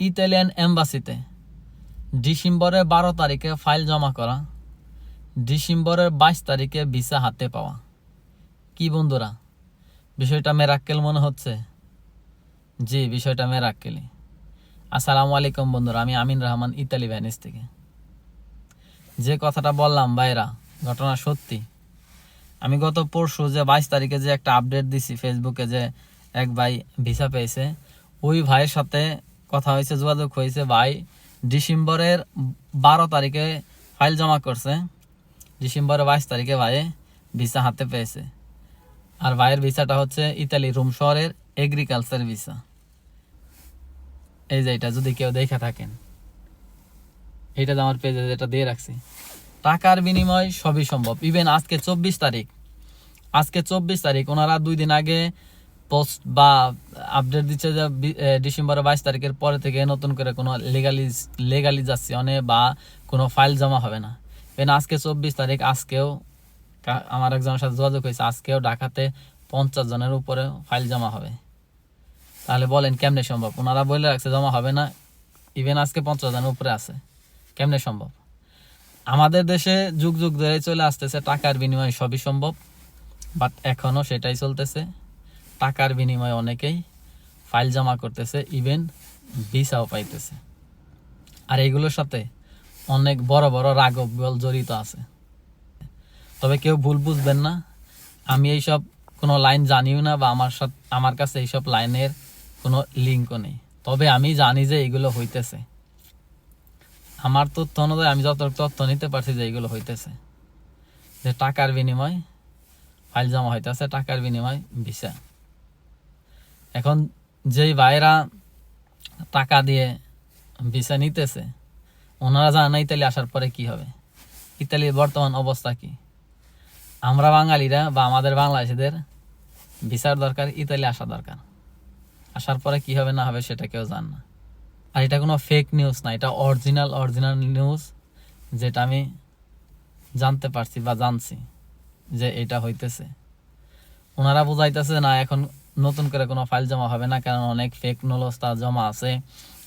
Italian এম্বাসিতে। ডিসেম্বরের বারো তারিখে ফাইল জমা করা। ডিসেম্বরের বাইশ তারিখে ভিসা হাতে পাওয়া। কি বন্ধুরা, বিষয়টা মেরাক্কেল মনে হচ্ছে? জি, বিষয়টা মেরাক্কেলি আসসালামু আলাইকুম বন্ধুরা, আমি আমিন রহমান, ইতালি ভ্যানিস থেকে। যে কথাটা বললাম, ভাইরা, ঘটনা সত্যি। আমি গত পরশু যে বাইশ তারিখে যে একটা আপডেট দিছি, ফেসবুকে যে এক ভাই ভিসা পেয়েছে, ওই ভাইয়ের সাথে কথা হয়েছে, যোগাযোগ হয়েছে, ভাই ডিসেম্বরের বারো তারিখে ফাইল জমা করছে। ডিসেম্বরের বাইশ তারিখে ভাই ভিসা হাতে পেয়েছে। আর ভাইয়ের ভিসাটা হচ্ছে ইতালি রোম শহরের এগ্রিকালচার ভিসা। এই যে এটা যদি কেউ দেখে থাকেন। এটা আমার পেজে যেটা দিয়ে রাখছি। টাকার বিনিময় সবই সম্ভব। ইভেন আজকে চব্বিশ তারিখ। আজকে চব্বিশ তারিখ, ওনারা দুই দিন আগে পোস্ট বা আপডেট দিচ্ছে যে ডিসেম্বরের বাইশ তারিখের পরে থেকে নতুন করে কোনো লিগালিজ লেগালিজাসিয়নে বা কোনো ফাইল জমা হবে না। ইভেন আজকে চব্বিশ তারিখ, আজকেও আমার একজনের সাথে যোগাযোগ হয়েছে, আজকেও ঢাকাতে পঞ্চাশ জনের উপরে ফাইল জমা হবে। তাহলে বলেন কেমনে সম্ভব? ওনারা বলে রাখছে জমা হবে না ইভেন আজকে পঞ্চাশ জনের উপরে আছে। কেমনে সম্ভব? আমাদের দেশে যুগ যুগ ধরে চলে আসতেছে টাকার বিনিময়ে সবই সম্ভব বাট এখনও সেটাই চলতেছে। টাকার বিনিময়ে অনেকেই ফাইল জমা করতেছে ইভেন ভিসাও পাইতেছে। আর এগুলোর সাথে অনেক বড় বড় রাগব জড়িত আছে। তবে কেউ ভুল বুঝবেন না, আমি এইসব কোনো লাইন জানিও না বা আমার সাথে, আমার কাছে এইসব লাইনের কোনো লিঙ্কও নেই। তবে আমি জানি যে এগুলো হইতেছে। আমার তথ্য অনুযায়ী আমি যত তথ্য নিতে পারছি যে এগুলো হইতেছে। যে টাকার বিনিময় ফাইল জমা হইতেছে, টাকার বিনিময় ভিসা। এখন যেই ভাইরা টাকা দিয়ে ভিসা নিতেছে, ওনারা জানে না ইতালি আসার পরে কি হবে। ইতালির বর্তমান অবস্থা কি? আমরা বাঙালিরা বা আমাদের বাংলাদেশিদের ভিসার দরকার, ইতালি আসা দরকার। আসার পরে কি হবে না হবে সেটা কেউ জান না। আর এটা কোনো ফেক নিউজ না, এটা অরিজিনাল অরিজিনাল নিউজ যেটা আমি জানতে পারছি বা জানছি যে এটা হইতেছে। ওনারা বুঝাইতেছে, না, এখন নতুন করে কোনো ফাইল জমা হবে না, কারণ অনেক ফেক নলস্তা জমা আছে।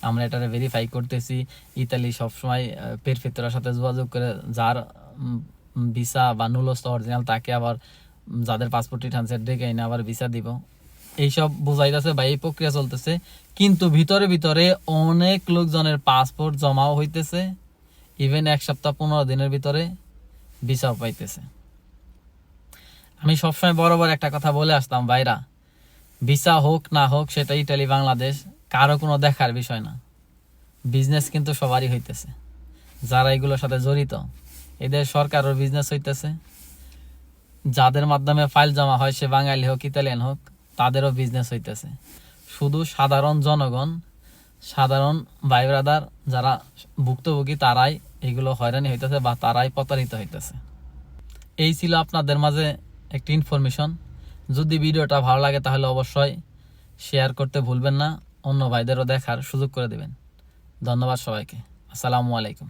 আমরা এটারে ভেরিফাই করতেছি। ইতালি সবসময় পেরফিতরার সাথে যোগাযোগ করে যার ভিসা বা নুলস্তা অরিজিনাল তাকে আবার যাদের পাসপোর্ট ট্রান্সফার ডেকে এনে আবার ভিসা দিব। এইসব বুঝাইতেছে বা এই প্রক্রিয়া চলতেছে। কিন্তু ভিতরে ভিতরে অনেক লোকজনের পাসপোর্ট জমাও হইতেছে। ইভেন এক সপ্তাহ পনেরো দিনের ভিতরে ভিসাও পাইতেছে। আমি সবসময় বরাবর একটা কথা বলে আসতাম, ভাইরা। ভিসা হোক না হোক সেটা ইটালি বাংলাদেশ কারও কোনো দেখার বিষয় না। বিজনেস কিন্তু সবারই হইতেছে। যারা এগুলোর সাথে জড়িত, এদের সরকারও বিজনেস হইতেছে। যাদের মাধ্যমে ফাইল জমা হয়, সে বাঙালি হোক, ইতালিয়ান হোক, তাদেরও বিজনেস হইতেছে। শুধু সাধারণ জনগণ, সাধারণ ভাই ব্রাদার যারা ভুক্তভোগী, তারাই এগুলো হয়রানি হইতেছে বা তারাই প্রতারিত হইতেছে। এই ছিল আপনাদের মাঝে একটি ইনফরমেশন যদি ভিডিওটা ভালো লাগে তাহলে অবশ্যই শেয়ার করতে ভুলবেন না। অন্য ভাইদেরও দেখার সুযোগ করে দেবেন। ধন্যবাদ সবাইকে। আসসালামু আলাইকুম।